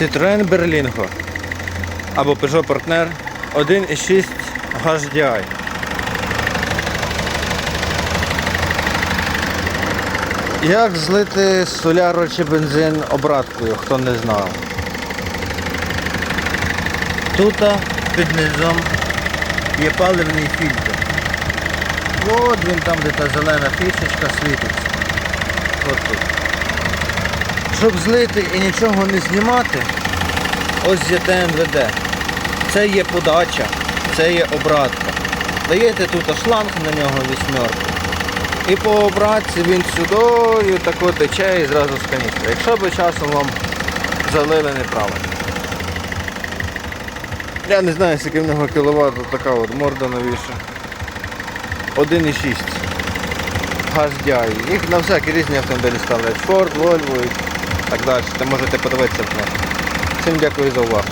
Citroen Berlingo або Peugeot Partner 1.6 HDI. Як злити соляру чи бензин обраткою, хто не знав. Тут під низом є паливний фільтр. От він там, де та зелена фішечка світиться. От тут. Щоб злити і нічого не знімати, ось є ТНВД. Це є подача, це є обратка. Даєте тут шланг на нього вісьмерку. І по обратці він сюди тако тече і зразу з каністри. Якщо би часом вам залили неправильно. Я не знаю, скільки в нього кіловат, така от морда новіша. 1,6. HDI. Їх на всякі різні автомобілі ставлять. Ford, Volvo так далі. Можете подивитися. Всім дякую за увагу.